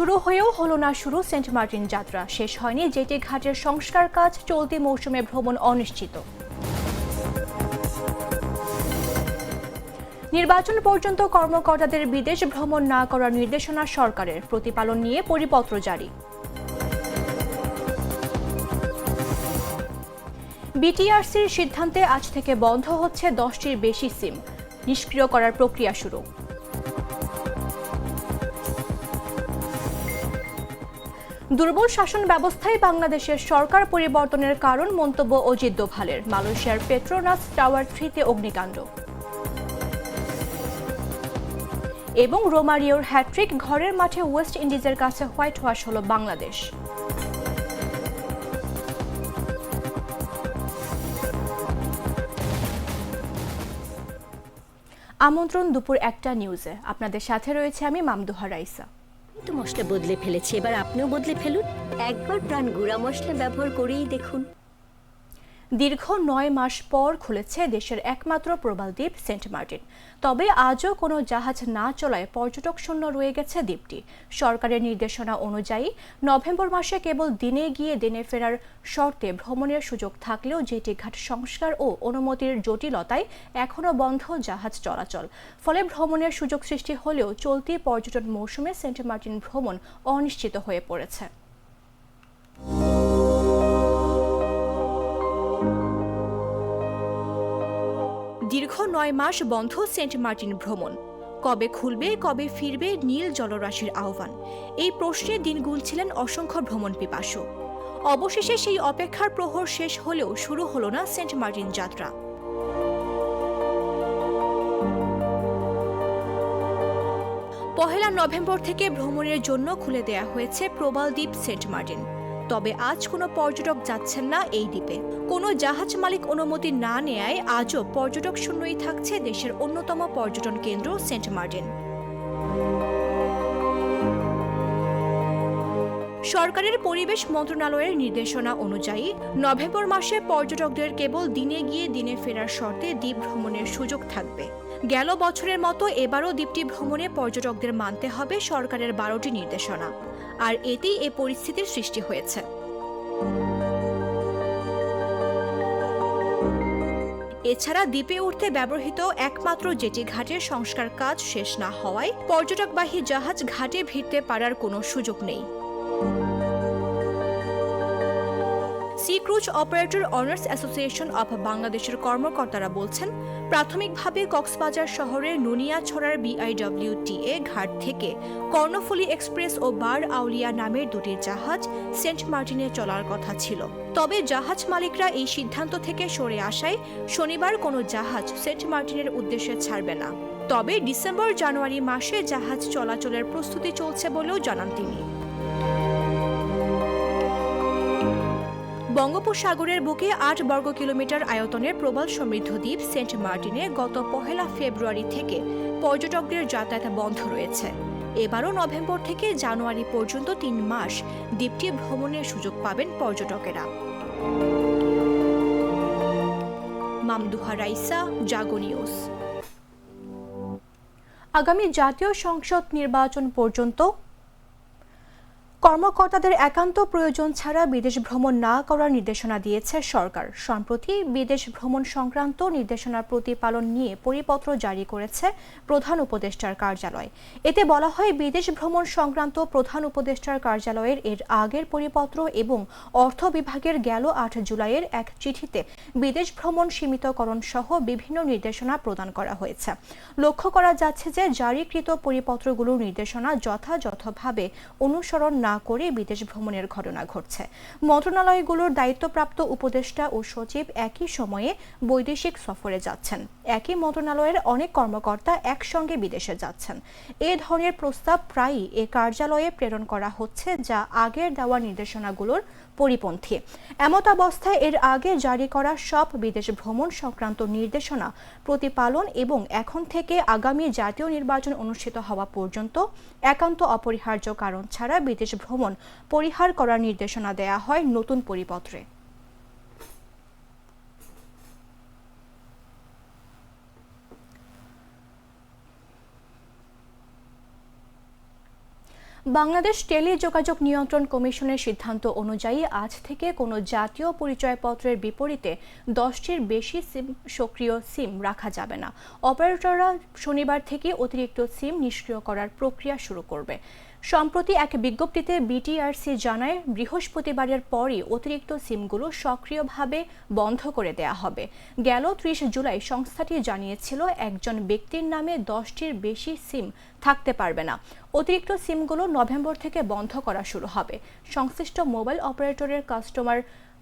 শুরু হয়েও হলো না শুরু সেন্ট মার্টিন যাত্রা। শেষ হয়নি জেটি ঘাটের সংস্কার কাজ, চলতি মৌসুমে ভ্রমণ অনিশ্চিত। নির্বাচন পর্যন্ত কর্মকর্তাদের বিদেশ ভ্রমণ না করার নির্দেশনা সরকারের, প্রতিপালন নিয়ে পরিপত্র জারি। বিটিআরসির সিদ্ধান্তে আজ থেকে বন্ধ হচ্ছে দশটির বেশি সিম। নিষ্ক্রিয় করার প্রক্রিয়া শুরু। দুর্বল শাসন ব্যবস্থায় বাংলাদেশের সরকার পরিবর্তনের কারণ মন্তব্য অজিত দোভালের। মালয়েশিয়ার পেট্রোনাস টাওয়ার থ্রিতে অগ্নিকাণ্ড। এবং রোমারিওর হ্যাট্রিক ঘরের মাঠে ওয়েস্ট ইন্ডিজের কাছে হোয়াইট ওয়াশ হল বাংলাদেশ। আমন্ত্রণ দুপুর একটা নিউজে। আপনাদের সাথে রয়েছে আমি মামদুহা রাইসা। মশলা বদলে ফেলেছে এবার আপনিও বদলে ফেলুন। একবার প্রাণ গুঁড়া মশলা ব্যবহার করেই দেখুন। দীর্ঘ নয় মাস পর খুলেছে দেশের একমাত্র প্রবাল দ্বীপ সেন্ট মার্টিন। তবে আজও কোনো জাহাজ না চলায় পর্যটক শূন্য রয়ে গেছে দ্বীপটি। সরকারের নির্দেশনা অনুযায়ী নভেম্বর মাসে কেবল দিনে গিয়ে দিনে ফেরার শর্তে ভ্রমণের সুযোগ থাকলেও জেটি ঘাট সংস্কার ও অনুমতির জটিলতায় এখনও বন্ধ জাহাজ চলাচল। ফলে ভ্রমণের সুযোগ সৃষ্টি হলেও চলতি পর্যটন মৌসুমে সেন্ট মার্টিন ভ্রমণ অনিশ্চিত হয়ে পড়েছে। দীর্ঘ নয় মাস বন্ধ সেন্ট মার্টিন ভ্রমণ। কবে খুলবে, কবে ফিরবে, নীল জলরাশির আহ্বান। এই প্রশ্নে দিন গুনছিলেন অসংখ্য ভ্রমণ পিপাসু। অবশেষে সেই অপেক্ষার প্রহর শেষ হলেও শুরু হলো না সেন্ট মার্টিন যাত্রা। পহেলা নভেম্বর থেকে ভ্রমণের জন্য খুলে দেয়া হয়েছে প্রবাল দ্বীপ সেন্ট মার্টিন। তবে আজ কোনো পর্যটক যাচ্ছেন না এই দ্বীপে। কোনো জাহাজ মালিক অনুমতি না নেয়ায় আজও পর্যটক শূন্যই থাকছে দেশের অন্যতম পর্যটন কেন্দ্র সেন্ট মার্টিন। সরকারের পরিবেশ মন্ত্রণালয়ের নির্দেশনা অনুযায়ী নভেম্বর মাসে পর্যটকদের কেবল দিনে গিয়ে দিনে ফেরার শর্তে দ্বীপ ভ্রমণের সুযোগ থাকবে। গেল বছরের মতো এবারও দ্বীপটি ভ্রমণে পর্যটকদের মানতে হবে সরকারের বারোটি নির্দেশনা। আর এতেই এ পরিস্থিতির সৃষ্টি হয়েছে। এছাড়া দ্বীপে উঠতে ব্যবহৃত একমাত্র জেটি ঘাটের সংস্কার কাজ শেষ না হওয়ায় পর্যটকবাহী জাহাজ ঘাটে ভিড়তে পারার কোনো সুযোগ নেই। Sea cruise operator owners association of বাংলাদেশের কর্মকর্তারা বলছেন, প্রাথমিকভাবে কক্সবাজার শহরের নুনিয়াছড়ার বিআইডব্লিউটিএ ঘাট থেকে কর্ণফুলী এক্সপ্রেস ও বার আউলিয়া নামের দুটি জাহাজ সেন্ট মার্টিনে চলার কথা ছিল। তবে জাহাজ মালিকরা এই সিদ্ধান্ত থেকে সরে আসায় শনিবার কোনো জাহাজ সেন্ট মার্টিনের উদ্দেশ্যে ছাড়বে না। তবে ডিসেম্বর জানুয়ারি মাসে জাহাজ চলাচলের প্রস্তুতি চলছে বলেও জানান তিনি। বঙ্গোপসাগরের বুকে আট বর্গ কিলোমিটার আয়তনের প্রবল সমৃদ্ধ দ্বীপ সেন্ট মার্টিনে গত পহেলা ফেব্রুয়ারি থেকে পর্যটকদের যাতায়াত বন্ধ রয়েছে। এবারও নভেম্বর থেকে জানুয়ারি পর্যন্ত তিন মাস দ্বীপটি ভ্রমণের সুযোগ পাবেন পর্যটকেরা। মামদুহা রাইসা আগামী জাতীয় সংসদ নির্বাচন পর্যন্ত কর্মকর্তাদের একান্ত প্রয়োজন ছাড়া বিদেশ ভ্রমণ না করার নির্দেশনা দিয়েছে সরকার। সম্প্রতি বিদেশ ভ্রমণ সংক্রান্ত নির্দেশনার প্রতিপালন নিয়ে পরিপত্র জারি করেছে প্রধান উপদেষ্টার কার্যালয়। এতে বলা হয়, বিদেশ ভ্রমণ সংক্রান্ত প্রধান উপদেষ্টার কার্যালয়ের এর আগের পরিপত্র এবং অর্থ বিভাগের গেল আট জুলাইয়ের এক চিঠিতে বিদেশ ভ্রমণ সীমিতকরণ সহ বিভিন্ন নির্দেশনা প্রদান করা হয়েছে। লক্ষ্য করা যাচ্ছে যে, জারিকৃত পরিপত্রগুলোর নির্দেশনা যথাযথভাবে অনুসরণ না করে বিদেশ ভ্রমণের ঘটনা ঘটছে। মন্ত্রণালয়গুলোর দায়িত্বপ্রাপ্ত উপদেষ্টা ও সচিব একই সময়ে বৈদেশিক সফরে যাচ্ছেন। একই মন্ত্রণালয়ের অনেক কর্মকর্তা একসঙ্গে বিদেশে যাচ্ছেন। এ ধরনের প্রস্তাব প্রায়ই এ কার্যালয়ে প্রেরণ করা হচ্ছে যা আগের দেওয়া নির্দেশনাগুলোর পরিপন্থী। এমতাবস্থায় এর আগে জারি করা সব বিদেশ ভ্রমণ সংক্রান্ত নির্দেশনা প্রতিপালন এবং এখন থেকে আগামী জাতীয় নির্বাচন অনুষ্ঠিত হওয়া পর্যন্ত একান্ত অপরিহার্য কারণ ছাড়া বিদেশ ভ্রমণ পরিহার করার নির্দেশনা দেয়া হয় নতুন পরিপত্রে। বাংলাদেশ টেলিযোগাযোগ নিয়ন্ত্রণ কমিশনের সিদ্ধান্ত অনুযায়ী আজ থেকে কোনো জাতীয় পরিচয়পত্রের বিপরীতে দশটির বেশি সিম, সক্রিয় সিম রাখা যাবে না। অপারেটররা শনিবার থেকে অতিরিক্ত সিম নিষ্ক্রিয় করার প্রক্রিয়া শুরু করবে। সম্প্রতি এক বিজ্ঞপ্তিতে বিটিআরসি জানায়, বৃহস্পতিবারের পরই অতিরিক্ত সিমগুলো সক্রিয়ভাবে বন্ধ করে দেয়া হবে। গেল ত্রিশ জুলাই সংস্থাটি জানিয়েছিল, একজন ব্যক্তির নামে দশটির বেশি সিম থাকতে পারবে না। অতিরিক্ত সিমগুলো নভেম্বর থেকে বন্ধ করা শুরু হবে। সংশ্লিষ্ট মোবাইল অপারেটরের কাস্টমার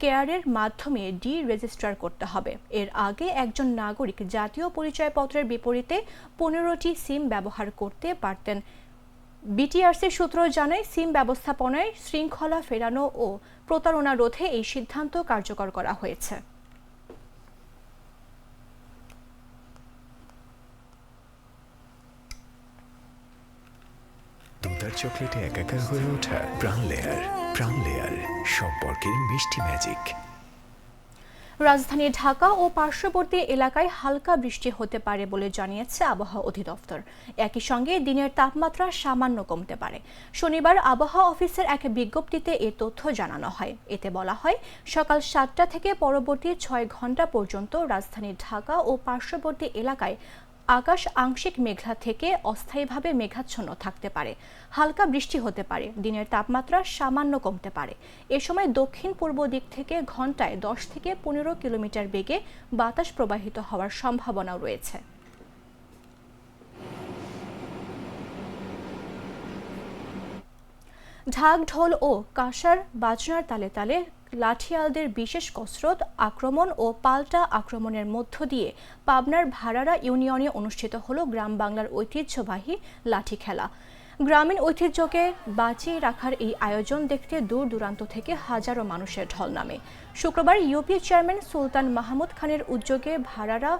কেয়ারের মাধ্যমে ডি রেজিস্টার করতে হবে। এর আগে একজন নাগরিক জাতীয় পরিচয়পত্রের বিপরীতে পনেরোটি সিম ব্যবহার করতে পারতেন বিটিআরসি সূত্র জানায়, সিম ব্যবস্থাপনায় শৃঙ্খলা ফেরানো ও প্রতারণা রোধে এই সিদ্ধান্ত কার্যকর করা হয়েছে। দুধার চকলেটে একাকার হয়ে ওঠা প্রাণ লেয়ার প্রাণ লেয়ার, সম্পর্কের মিষ্টি ম্যাজিক রাজধানী ঢাকা ও পার্শ্ববর্তী এলাকায় হালকা বৃষ্টি হতে পারে বলে জানিয়েছে আবহাওয়া অধিদপ্তর। একই সঙ্গে দিনের তাপমাত্রা সামান্য কমতে পারে। শনিবার আবহাওয়া অফিসের এক বিজ্ঞপ্তিতে এ তথ্য জানানো হয়। এতে বলা হয়, সকাল সাতটা থেকে পরবর্তী ছয় ঘণ্টা পর্যন্ত রাজধানী ঢাকা ও পার্শ্ববর্তী এলাকায় আকাশ আংশিক মেঘলা থেকে অস্থায়ীভাবে মেঘাচ্ছন্ন থাকতে পারে। হালকা বৃষ্টি হতে পারে। দিনের তাপমাত্রা সামান্য কমতে পারে। এ সময় দক্ষিণ পূর্ব দিক থেকে ঘন্টায় দশ থেকে পনেরো কিলোমিটার বেগে বাতাস প্রবাহিত হওয়ার সম্ভাবনাও রয়েছে। ঢাক, ঢোল ও কাঁসার বাজনার তালে তালে লাঠিয়ালদের বিশেষ কসরত, আক্রমণ ও পাল্টা আক্রমণের মধ্য দিয়ে পাবনার ভাড়ারা ইউনিয়নে অনুষ্ঠিত হলো গ্রাম বাংলার ঐতিহ্যবাহী লাঠি খেলা। গ্রামীণ ঐতিহ্যকে বাঁচিয়ে রাখার এই আয়োজন দেখতে দূর দূরান্ত থেকে হাজারো মানুষের ঢল নামে। শুক্রবার ইউপি চেয়ারম্যান সুলতান মাহমুদ খানের উদ্যোগে ভাড়ারা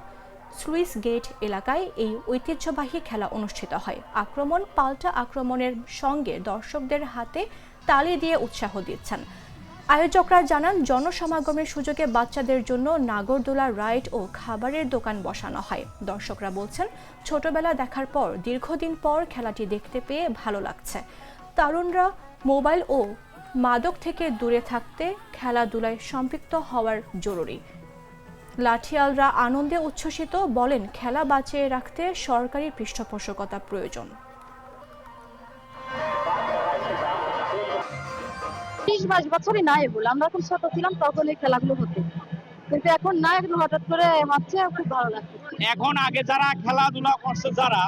সুইস গেট এলাকায় এই ঐতিহ্যবাহী খেলা অনুষ্ঠিত হয়। আক্রমণ, পাল্টা আক্রমণের সঙ্গে দর্শকদের হাতে তালি দিয়ে উৎসাহ দিচ্ছেন। আয়োজকরা জানান, জনসমাগমের সুযোগে বাচ্চাদের জন্য নাগরদোলা রাইড ও খাবারের দোকান বসানো হয়। দর্শকরা বলছেন, ছোটবেলা দেখার পর, দীর্ঘদিন পর খেলাটি দেখতে পেয়ে ভালো লাগছে। তরুণরা মোবাইল ও মাদক থেকে দূরে থাকতে খেলাধুলায় সম্পৃক্ত হওয়ার জরুরি। লাঠিয়ালরা আনন্দে উচ্ছ্বসিত বলেন, খেলা বাঁচিয়ে রাখতে সরকারি পৃষ্ঠপোষকতা প্রয়োজন। বিশ বাইশ বছরই নাই এগুলো। আমরা যখন ছোট ছিলাম তখন এই খেলাগুলো হতো। কিন্তু এখন না এগুলো হঠাৎ করে হচ্ছে খুব ভালো লাগছে। এখন আগে যারা খেলাধুলা করছে যারা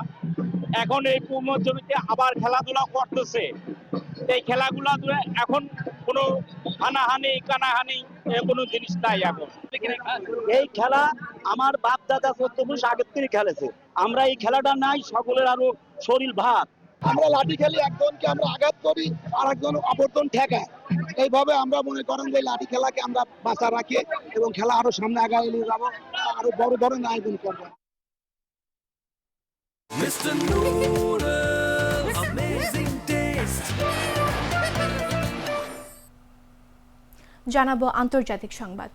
এখন এই জমিতে আবার খেলাধুলা করতেছে। এই খেলাগুলা এখন কোনো হানাহানি কানাহানি কোনো জিনিস নাই এখন। এই খেলা আমার বাপ দাদা চোদ্দ পুরুষ আগের থেকে খেলেছে। আমরা এই খেলাটা নাই সকলের আরও শরীর ভাত আমরা লাঠি খেলি একজনকে আমরা আঘাত করি আর একজন অপরজন ঠেকায় এইভাবে আমরা মনে করেন যে লাঠি খেলাকে আমরা বাঁচা রাখি এবং খেলা আরও সামনে আগায় নিয়ে যাব আরও বড় ধরনের আয়োজন করব Mr. Noodle, amazing taste. জানাব আন্তর্জাতিক সংবাদ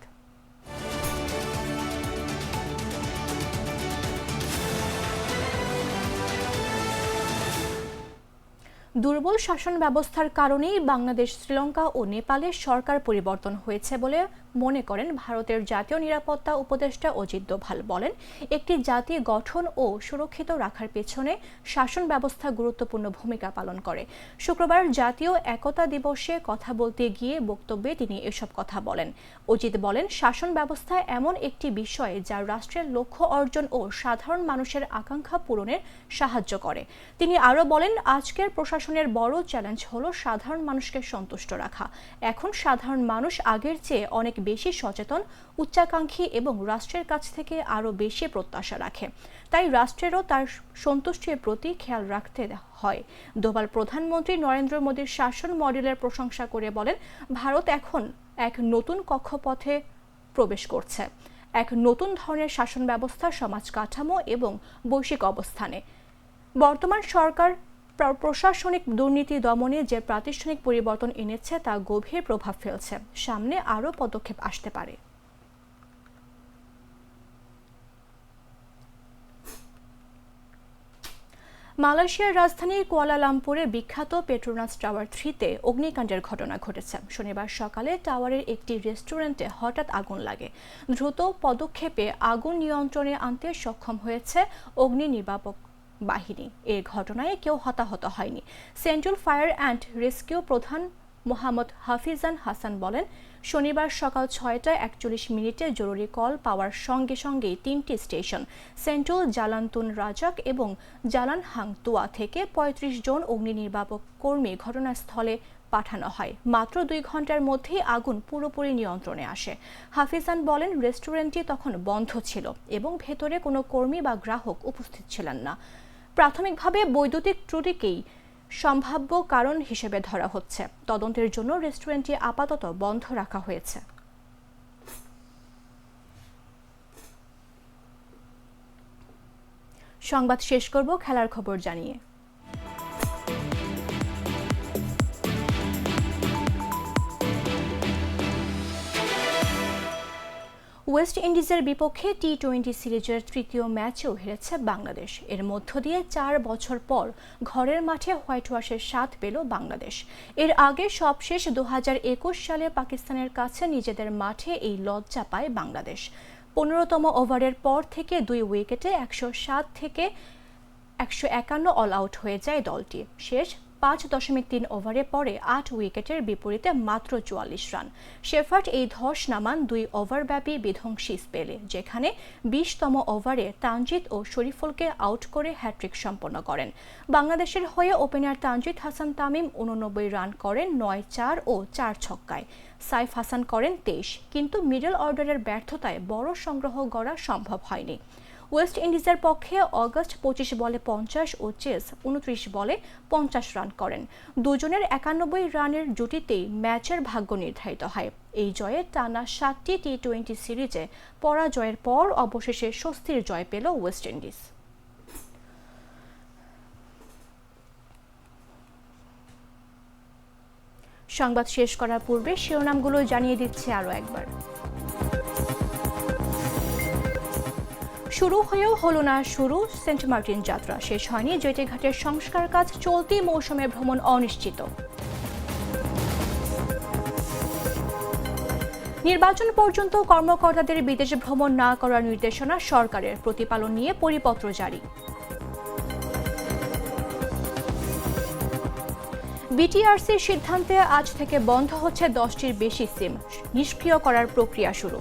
দুর্বল শাসন ব্যবস্থার কারণেই বাংলাদেশ শ্রীলঙ্কা ও নেপালে সরকার পরিবর্তন হয়েছে বলে মনে করেন ভারতের জাতীয় নিরাপত্তা উপদেষ্টা অজিত দোভাল বলেন, একটি জাতি গঠন ও সুরক্ষিত রাখার পেছনে শাসন ব্যবস্থা গুরুত্বপূর্ণ ভূমিকা পালন করে। শুক্রবার জাতীয় একতা দিবসে কথা বলতে গিয়ে বক্তব্যে তিনি এসব কথা বলেন। অজিত বলেন, শাসন ব্যবস্থা এমন একটি বিষয় যা রাষ্ট্রের লক্ষ্য অর্জন ও সাধারণ মানুষের আকাঙ্ক্ষা পূরণের সাহায্য করে। তিনি আরও বলেন, আজকের প্রশাসনের বড় চ্যালেঞ্জ হল সাধারণ মানুষকে সন্তুষ্ট রাখা। এখন সাধারণ মানুষ আগের চেয়ে অনেক বেশি সচেতন, উচ্চাকাঙ্ক্ষী এবং রাষ্ট্রের কাছ থেকে আরও বেশি প্রত্যাশা রাখে। তাই রাষ্ট্রেরও তার সন্তুষ্টির প্রতি খেয়াল রাখতে হয়। দোভাল প্রধানমন্ত্রী নরেন্দ্র মোদীর শাসন মডেলের প্রশংসা করে বলেন, ভারত এখন এক নতুন কক্ষপথে প্রবেশ করছে। এক নতুন ধরনের শাসন ব্যবস্থা, সমাজ কাঠামো এবং বৈশ্বিক অবস্থানে। বর্তমান সরকার প্রশাসনিক দুর্নীতি দমনে যে প্রাতিষ্ঠানিক পরিবর্তন এনেছে, তা গভীর প্রভাব ফেলছে। সামনে আরও পদক্ষেপ আসতে পারে। মালয়েশিয়ার রাজধানী কুয়ালালামপুরে বিখ্যাত পেট্রোনাস টাওয়ার থ্রিতে অগ্নিকাণ্ডের ঘটনা ঘটেছে। শনিবার সকালে টাওয়ারের একটি রেস্টুরেন্টে হঠাৎ আগুন লাগে। দ্রুত পদক্ষেপে আগুন নিয়ন্ত্রণে আনতে সক্ষম হয়েছে অগ্নি নির্বাপক বাহিনী। এ ঘটনায় কেউ হতাহত হয়নি। সেন্ট্রাল ফায়ার অ্যান্ড রেস্কিউ প্রধান মোহাম্মদ হাফিজান হাসান বলেন, শনিবার সকাল ছয়টায় একচল্লিশ মিনিটে জরুরি কল পাওয়ার সঙ্গে সঙ্গেই তিনটি স্টেশন, সেন্ট্রাল জালান্তুন রাজাক এবং জালান হাংতুয়া থেকে ৩৫ জন অগ্নি নির্বাপক কর্মী ঘটনাস্থলে পাঠানো হয়। মাত্র দুই ঘণ্টার মধ্যেই আগুন পুরোপুরি নিয়ন্ত্রণে আসে। হাফিজান বলেন, রেস্টুরেন্টটি তখন বন্ধ ছিল এবং ভেতরে কোনো কর্মী বা গ্রাহক উপস্থিত ছিলেন না। প্রাথমিকভাবে বৈদ্যুতিক ত্রুটিকেই সম্ভাব্য কারণ হিসেবে ধরা হচ্ছে। তদন্তের জন্য রেস্টুরেন্টটি আপাতত বন্ধ রাখা হয়েছে। সংবাদ শেষ করব, খেলার খবর জানিয়ে। ওয়েস্ট ইন্ডিজের বিপক্ষে টি টোয়েন্টি সিরিজের তৃতীয় ম্যাচেও হেরেছে বাংলাদেশ। এর মধ্য দিয়ে চার বছর পর ঘরের মাঠে হোয়াইট ওয়াশের স্বাদ পেল বাংলাদেশ। এর আগে সবশেষ দু হাজার একুশ সালে পাকিস্তানের কাছে নিজেদের মাঠে এই লজ্জা পায় বাংলাদেশ। পনেরোতম ওভারের পর থেকে দুই উইকেটে একশো সাত থেকে একশো একান্ন অল আউট হয়ে যায় দলটি। শেষ পাঁচ দশমিক তিন ওভারে পরে আট উইকেটের বিপরীতে মাত্র চুয়াল্লিশ রান। শেফার্ট এই ধস নামান দুই ওভারব্যাপী বিধ্বংসী স্পেলে, যেখানে বিশতম ওভারে তানজিদ ও শরীফুলকে আউট করে হ্যাট্রিক সম্পন্ন করেন। বাংলাদেশের হয়ে ওপেনার তানজিদ হাসান তামিম উননব্বই রান করেন নয় চার ও চার ছক্কায়। সাইফ হাসান করেন তেইশ, কিন্তু মিডল অর্ডারের ব্যর্থতায় বড় সংগ্রহ গড়া সম্ভব হয়নি। ওয়েস্ট ইন্ডিজের পক্ষে অগস্ট পঁচিশ বলে পঞ্চাশ ও চেস উনত্রিশ বলে পঞ্চাশ রান করেন। দুজনের একানব্বই রানের জুটিতেই ম্যাচের ভাগ্য নির্ধারিত হয়। এই জয়ে টানা সাতটি টি টোয়েন্টি সিরিজে পরাজয়ের পর অবশেষে স্বস্তির জয় পেল ওয়েস্ট ইন্ডিজ। সংবাদ শেষ করার পূর্বে শিরোনামগুলো জানিয়ে দিচ্ছে আরও একবার। শুরু হয়েও হলো না শুরু। সেন্ট মার্টিন যাত্রা শেষ হয়নি। জেটিঘাটের সংস্কার কাজ চলতি মৌসুমে ভ্রমণ অনিশ্চিত। নির্বাচন পর্যন্ত কর্মকর্তাদের বিদেশ ভ্রমণ না করার নির্দেশনা সরকারের। প্রতিপালন নিয়ে পরিপত্র জারি। বিটিআরসির সিদ্ধান্তে আজ থেকে বন্ধ হচ্ছে দশটির বেশি সিম। নিষ্ক্রিয় করার প্রক্রিয়া শুরু।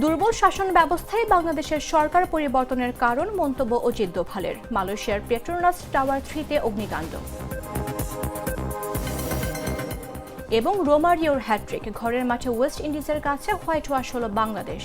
দুর্বল শাসন ব্যবস্থায় বাংলাদেশের সরকার পরিবর্তনের কারণ মন্তব্য অজিত দোভালের। মালয়েশিয়ার পেট্রোনাস টাওয়ার থ্রিতে অগ্নিকাণ্ড। এবং রোমারিওর হ্যাট্রিক ঘরের মাঠে ওয়েস্ট ইন্ডিজের কাছে হোয়াইট ওয়াশ হল বাংলাদেশ।